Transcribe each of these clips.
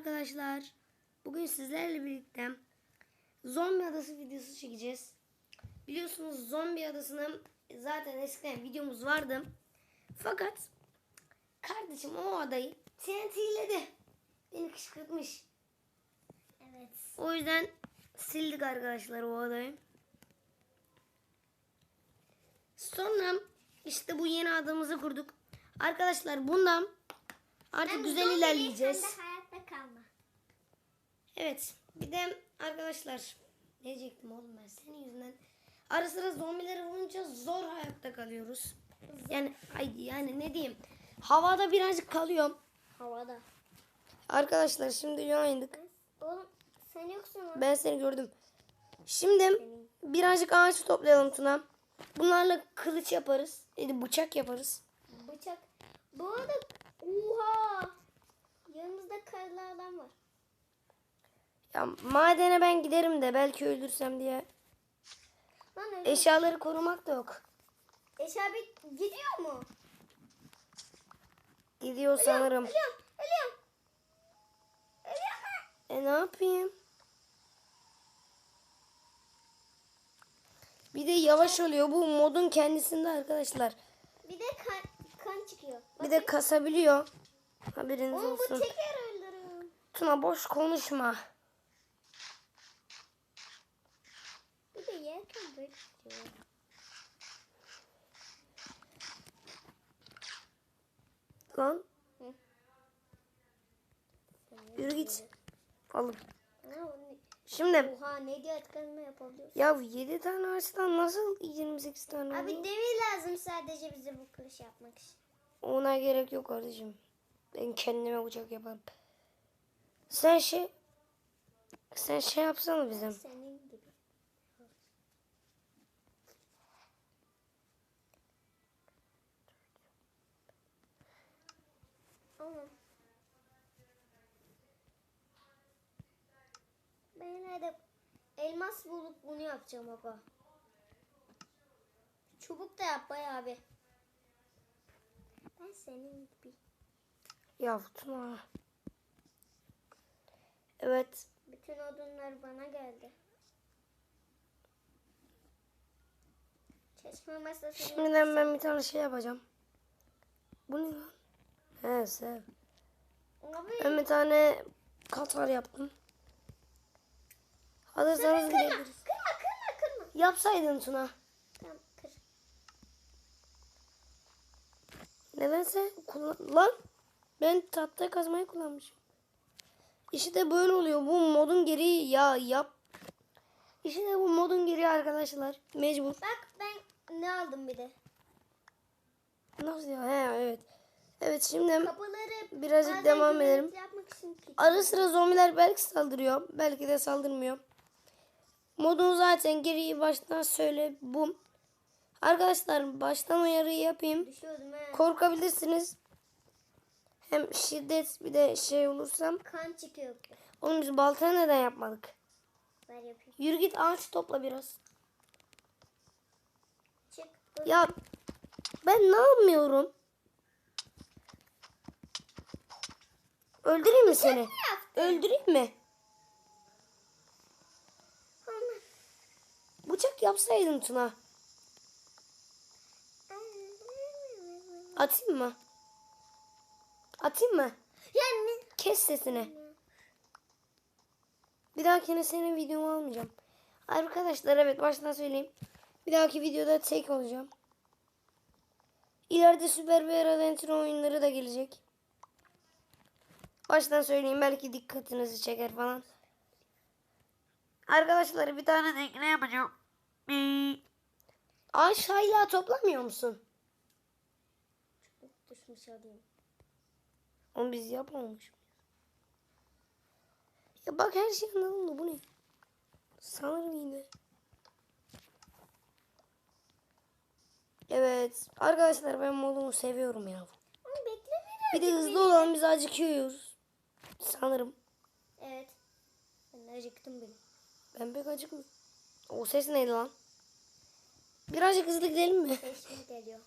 arkadaşlar. Bugün sizlerle birlikte zombi adası videosu çekeceğiz. Biliyorsunuz zombi adasının zaten eskiden videomuz vardı. Fakat kardeşim o adayı TNT'ledi. Beni kışkırtmış. Evet. O yüzden sildik arkadaşlar o adayı. Sonra işte bu yeni adamızı kurduk. Arkadaşlar bundan artık Hem güzel ilerleyeceğiz. Hayatta kalma. Evet. Bir de arkadaşlar ne diyecektim oğlum ben senin yüzünden. Ara sıra zombileri vurunca zor hayatta kalıyoruz. Yani ay yani ne diyeyim. Havada birazcık kalıyorum. Havada. Arkadaşlar şimdi yayındık. Oğlum sen yoksun mu? Ben seni gördüm. Şimdi birazcık ağaç toplayalım Tuna. Bunlarla kılıç yaparız. Yani bıçak yaparız. Bıçak. Bu arada oha. Yanımızda karlı adam var. Ya madene ben giderim de belki öldürsem diye. Lan öyle. Eşyaları korumak da yok. Eşabi gidiyor mu? Gidiyor sanırım. Ölüyorum. Ölüyorum. Ölüyorum. E ne yapayım? Bir de yavaş oluyor. Bu modun kendisinde arkadaşlar. Bir de kan, kan çıkıyor. Bir de kasabiliyor. Haberiniz Oğlum bu olsun. teker öldürüyor. Tuna boş konuşma. Bir de yerken böyle gidiyor. Lan Hı. yürü git. Alın. Şimdi Oha ne diye tıkanma yapabiliyorsun? ya 7 tane ağaçtan nasıl 28 tane Abi oluyor? demir lazım sadece bize bu kılıç yapmak için. Ona gerek yok kardeşim. Ben kendime bıçak yaparım. Sen şey sen şey yapsana bizim. Senin gibi. Ama ben nerede elmas bulup bunu yapacağım baba. Çubuk da yap bayağı abi. Ben senin gibi. Ya Tuna. Evet. Bütün odunlar bana geldi. Çeşme masasını Şimdiden ben bir tane şey yapacağım. Bu ne lan? He sev. Abi Ben bir tane katar yaptım. Hazırsanız kırma, gidebiliriz. kırma, kırma, kırma. Yapsaydın Tuna. Tamam, kır. Nedense kullan... Lan ben tahta kazmayı kullanmışım. İşte böyle oluyor. Bu modun gereği ya yap. İşte bu modun gereği arkadaşlar. Mecbur. Bak ben ne aldım bir de. Nasıl ya? He evet. Evet şimdi Kapıları Birazcık devam edelim. Ara sıra zombiler belki saldırıyor. Belki de saldırmıyor. Modun zaten gereği baştan söyle bu. Arkadaşlar baştan uyarıyı yapayım. Korkabilirsiniz. Hem şiddet bir de şey olursam. kan çıkıyor. Oğlum biz baltayı neden yapmadık? Ver yapayım. Yürü git ağaç topla biraz. Çık. Dur. Ya ben ne yapmıyorum? Öldüreyim mi seni? yaptın? Öldüreyim mi? Aman. Bıçak yapsaydın Tuna. Atayım mı? Atayım mı? Yani Kes sesini. Bir dahakine senin videomu almayacağım. Arkadaşlar evet baştan söyleyeyim. Bir dahaki videoda tek olacağım. İleride Süper Bear Adventure oyunları da gelecek. Baştan söyleyeyim belki dikkatinizi çeker falan. Arkadaşlar bir tane tekne yapacağım. Ağaç hala toplamıyor musun? düşmüş alayım. Onu biz yapmamış. Ya bak her şey anladım da bu ne? Sanırım yine. Evet. Arkadaşlar ben modumu seviyorum ya. Ama. Bir de hızlı olan biz acıkıyoruz. Sanırım. Evet. Ben acıktım bile. Ben pek acıkmıyorum. O ses neydi lan? Birazcık hızlı gidelim mi? Beş geliyor.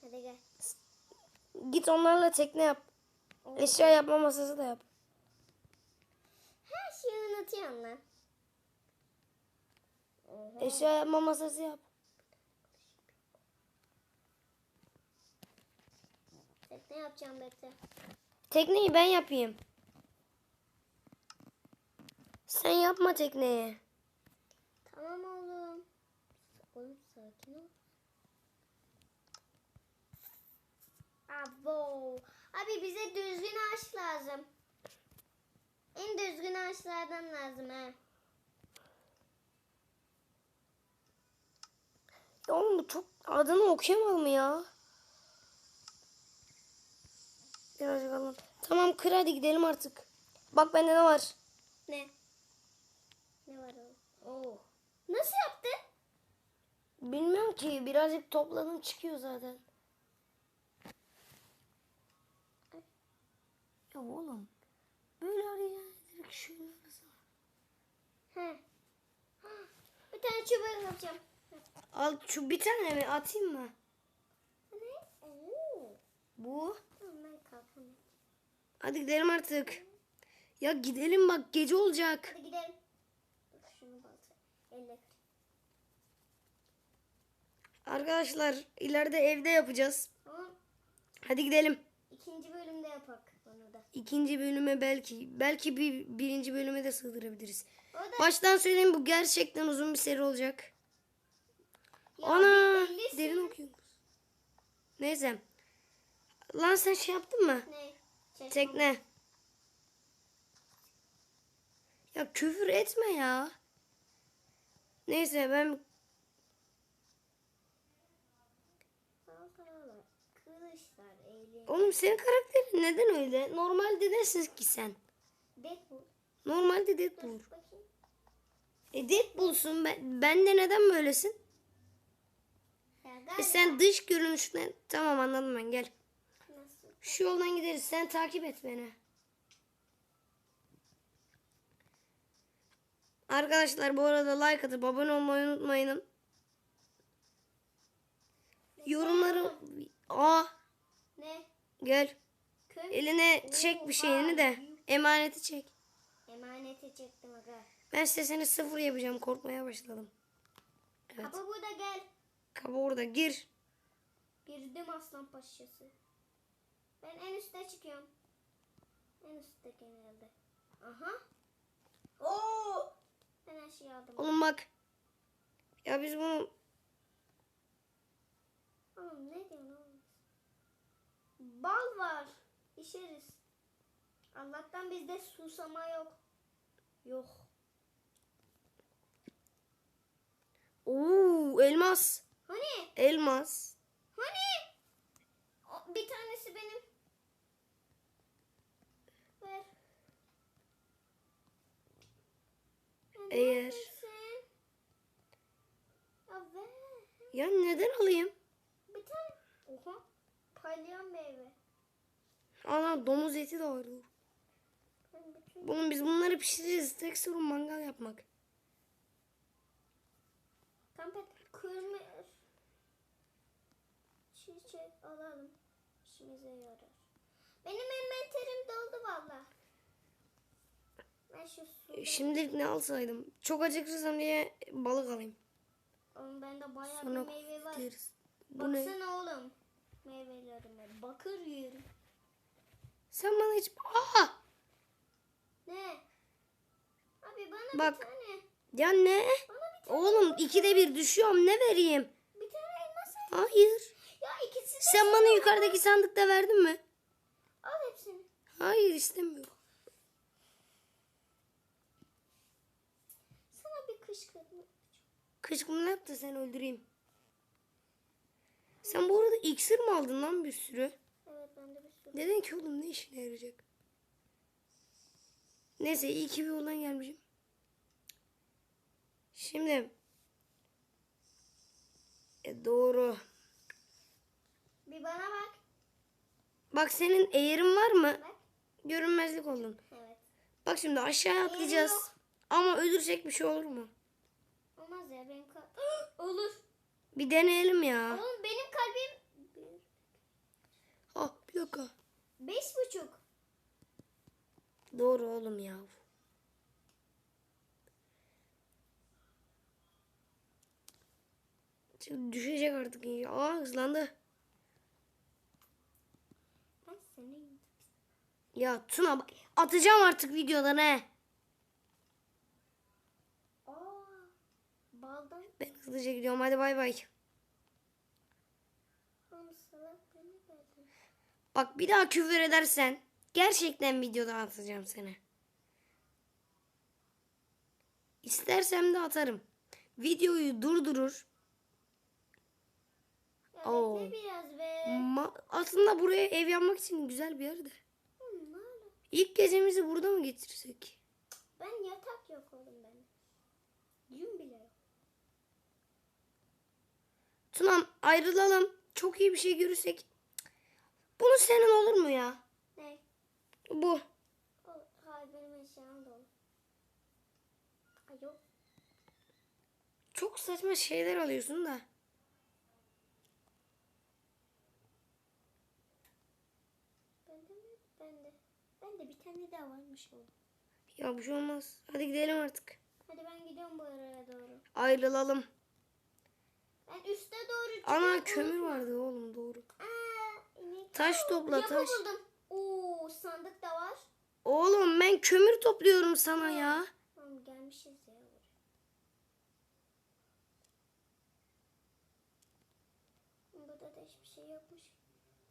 Hadi gel. Git onlarla tekne yap. Eşya yapma masası da yap. anlatıyorsun lan? Oha. Eşya yapma masası yap. Ne yapacağım bekle. Tekneyi ben yapayım. Sen yapma tekneyi. Tamam oğlum. Oğlum sakin ol. Abi bize düzgün ağaç lazım. En düzgün ağaçlardan lazım ha. Ya oğlum bu çok adını okuyamadım ya. Birazcık alalım. Tamam kır hadi gidelim artık. Bak bende ne var? Ne? Ne var oğlum? Oo. Nasıl yaptın? Bilmiyorum ki birazcık topladım çıkıyor zaten. Ya oğlum böyle arayacağız direkt şöyle arasana. He. Bir tane çubuğu yapacağım. Al şu bir tane mi atayım mı? Ne? Oo. Bu. Ben kalkamıyorum. Hadi gidelim artık. Ya gidelim bak gece olacak. Hadi gidelim. Arkadaşlar ileride evde yapacağız. Tamam. Hadi gidelim. İkinci bölümde yapak bunu da. İkinci bölüme belki belki bir birinci bölüme de sığdırabiliriz. Da Baştan söyleyeyim bu gerçekten uzun bir seri olacak. Ya Ana derin okuyoruz. Neyse. Lan sen şey yaptın mı? Ne? Çeşme. Tekne. Ya küfür etme ya. Neyse ben oğlum senin karakterin neden öyle? Normalde nesin ki sen? Deadpool. Normalde Deadpool. E Deadpool'sun ben, ben de neden böylesin? E sen dış görünüşüne tamam anladım ben gel. Nasıl? Şu yoldan gideriz sen takip et beni. Arkadaşlar bu arada like atıp abone olmayı unutmayın. Yorumları aa Ne? gel. Eline çek bir şeyini de emaneti çek. Emaneti çektim aga. Ben sesini sıfır yapacağım korkmaya başladım. Evet. Kapı burada gel. Kaba orada gir. Girdim aslan paşası. Ben en üstte çıkıyorum. En üstte genelde. Aha. Oo. Ben her şeyi aldım. Oğlum bak. Ya biz bunu Oğlum ne diyorsun oğlum? Bal var. İçeriz. Allah'tan bizde susama yok. Yok. Oo elmas. Hani? Elmas. Hani? O, bir tanesi benim. Ver. Ya Eğer-? Ya neden alayım? Bir tane. Oha. Palyon meyve. Ana domuz eti de var. Oğlum biz bunları pişireceğiz. Tek sorun mangal yapmak. Kampet kırmızı. Çiçek alalım. İşimize yarar. Benim envanterim doldu valla. Ben şu su. Şimdilik ne alsaydım? Çok acıkırsam diye balık alayım. Oğlum bende bayağı Sonra bir meyve var. deriz. Bu ne? Baksana oğlum. Meyvelerime. Bakır yerim. Sen bana hiç... Aa! Ne? Abi bana Bak. bir tane. Ya ne? Bana. Oğlum ikide bir düşüyorum. Ne vereyim? Bir tane elmas. Hayır. Ya ikisi de Sen bana yukarıdaki sandıkta verdin mi? Al hepsini. Hayır istemiyorum. Sana bir kışkırtma. Kışkım ne yaptı sen öldüreyim. Sen bu arada iksir mi aldın lan bir sürü? Bende bir sürü. Neden ki oğlum ne işine yarayacak? Neyse iyi ki bir yoldan gelmişim. Şimdi e, doğru. Bir bana bak. Bak senin eğerin var mı? Bak. Görünmezlik oldun. Evet. Bak şimdi aşağıya atlayacağız. yok. Ama ölürsek bir şey olur mu? Olmaz ya benim kal... Olur. Bir deneyelim ya. Oğlum benim kalbim bir dakika. Beş buçuk. Doğru oğlum ya. Şimdi düşecek artık. Aa hızlandı. Ya Tuna bak atacağım artık videodan he. Ben hızlıca gidiyorum hadi bay bay. Bak bir daha küfür edersen gerçekten videoda atacağım seni. İstersem de atarım. Videoyu durdurur. Ya Oo. bekle biraz be. Ma- aslında buraya ev yapmak için güzel bir yerde. Ala? İlk gecemizi burada mı getirsek? Ben yatak yok oğlum ben. Yün bile yok. Tunam ayrılalım. Çok iyi bir şey görürsek. Bunu senin olur mu ya? Ne? Bu. O, hayır benim eşyam dolu. Ay yok. Çok saçma şeyler alıyorsun da. Bende mi? Bende. Bende bir tane daha varmış oğlum. Ya bir şey olmaz. Hadi gidelim artık. Hadi ben gidiyorum bu araya doğru. Ayrılalım. Ben üste doğru Ana kömür vardı oğlum doğru. Taş topla, yapı taş. buldum. Oo sandık da var. Oğlum ben kömür topluyorum sana ya. Tamam gelmişiz ya. Burada da hiçbir şey yokmuş.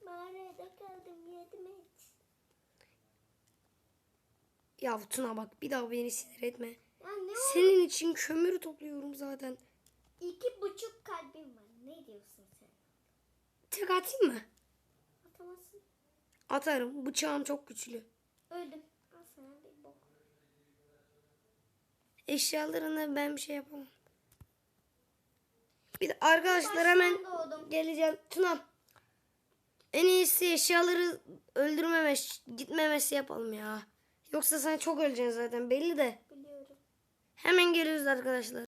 Mağarada kaldım yedim et. Ya Tuna bak bir daha beni sinir etme. Ya ne o? Senin için kömür topluyorum zaten. İki buçuk kalbim var. Ne diyorsun sen? Tek atayım mı? Atarım. Bıçağım çok güçlü. Öldüm. Sana bir bok. Eşyalarına ben bir şey yapamam. Bir de arkadaşlar hemen doğdum. geleceğim. Tuna. En iyisi eşyaları öldürmemes, gitmemesi yapalım ya. Yoksa sen çok öleceksin zaten belli de. Biliyorum. Hemen geliyoruz arkadaşlar.